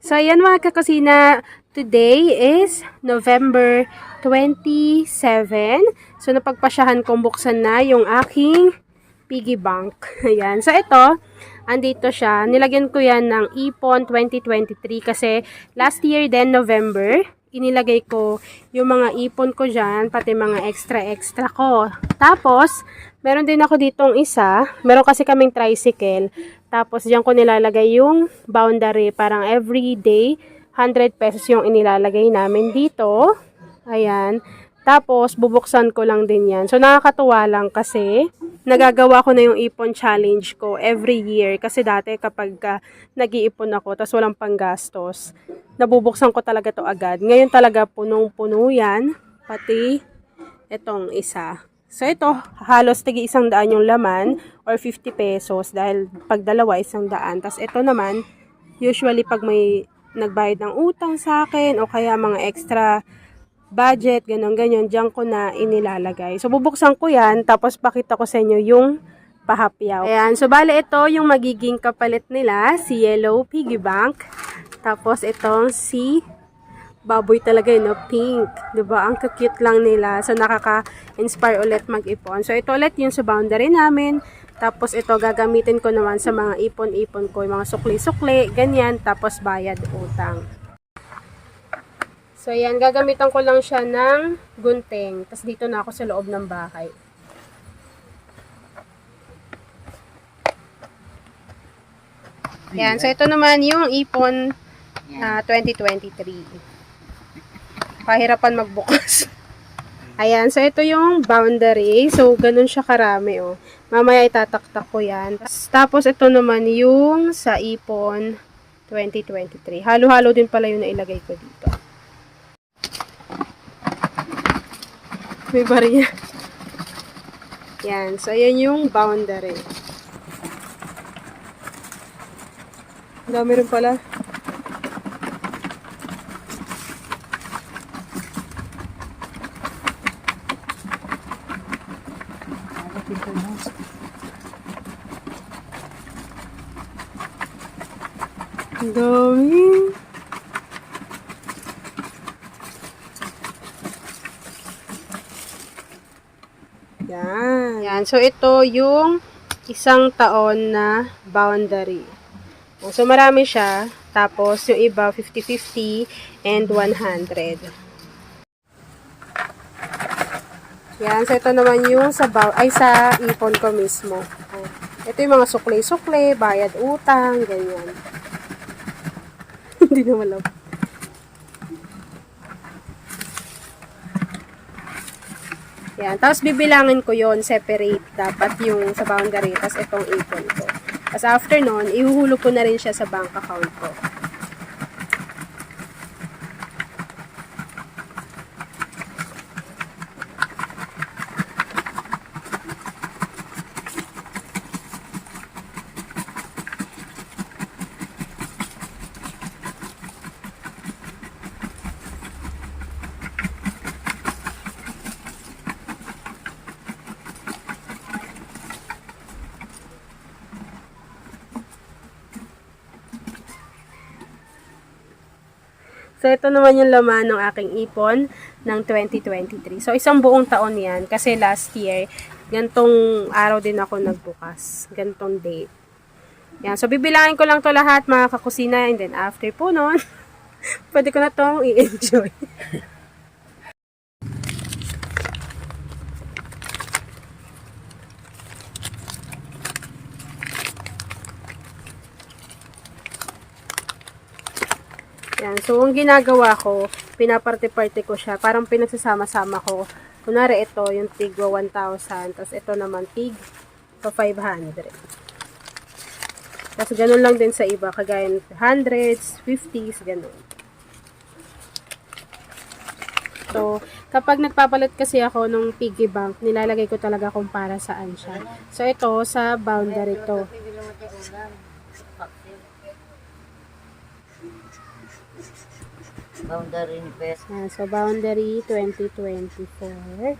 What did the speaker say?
So, ayan mga kakusina, today is November 27. So, napagpasyahan kong buksan na yung aking piggy bank. Ayan. So, ito, andito siya. Nilagyan ko yan ng Ipon 2023 kasi last year din, November, inilagay ko yung mga ipon ko dyan, pati mga extra-extra ko. Tapos, meron din ako ditong isa. Meron kasi kaming tricycle. Tapos, diyan ko nilalagay yung boundary. Parang every day, 100 pesos yung inilalagay namin dito. Ayan. Tapos, bubuksan ko lang din yan. So, nakakatuwa lang kasi nagagawa ko na yung ipon challenge ko every year. Kasi dati kapag uh, nag-iipon ako, tapos walang panggastos, nabubuksan ko talaga to agad. Ngayon talaga punong-puno yan. Pati itong isa. So, ito, halos tigi isang daan yung laman or 50 pesos dahil pag dalawa isang daan. Tapos ito naman, usually pag may nagbayad ng utang sa akin o kaya mga extra budget, ganun ganyan, diyan ko na inilalagay. So, bubuksan ko yan, tapos pakita ko sa inyo yung pahapyaw. Ayan, so bale ito yung magiging kapalit nila, si Yellow Piggy Bank. Tapos itong si baboy talaga yun, no? pink. ba Ang cute lang nila. So, nakaka-inspire ulit mag-ipon. So, ito ulit yung sa boundary namin. Tapos, ito gagamitin ko naman sa mga ipon-ipon ko. Yung mga sukli-sukli, ganyan. Tapos, bayad utang. So, yan. Gagamitan ko lang siya ng gunting. Tapos, dito na ako sa loob ng bahay. Yan. So, ito naman yung ipon na 2023. Pahirapan magbukas. Ayan. So, ito yung boundary. So, ganun siya karami, oh. Mamaya itataktak ko yan. Tapos, ito naman yung sa ipon 2023. Halo-halo din pala yung nailagay ko dito. May bariya. Yan. So, ayan yung boundary. Ang dami rin pala. Dami. Yan. Yan. So, ito yung isang taon na boundary. So, marami siya. Tapos, yung iba, 50-50 and 100. Yan. So, ito naman yung sa, bow- ay, sa ipon ko mismo. Ito yung mga sukli-sukli, bayad utang, ganyan. Hindi na malap. Yan. Tapos bibilangin ko yon separate dapat yung sa boundary. Tapos itong ipon ko. Tapos after nun, ihuhulog ko na rin siya sa bank account ko. So, ito naman yung laman ng aking ipon ng 2023. So, isang buong taon yan. Kasi last year, gantong araw din ako nagbukas. Gantong date. Yan. So, bibilangin ko lang to lahat mga kakusina. And then, after po nun, pwede ko na tong i-enjoy. Yan. So, ang ginagawa ko, pinaparte-parte ko siya. Parang pinagsasama-sama ko. Kunwari ito, yung tig 1,000. Tapos ito naman tig pa 500. Tapos ganun lang din sa iba. Kagaya hundreds, 50s, ganun. So, kapag nagpapalit kasi ako ng piggy bank, nilalagay ko talaga kung para saan siya. So, ito, sa boundary to. Boundary ni so, boundary 2024.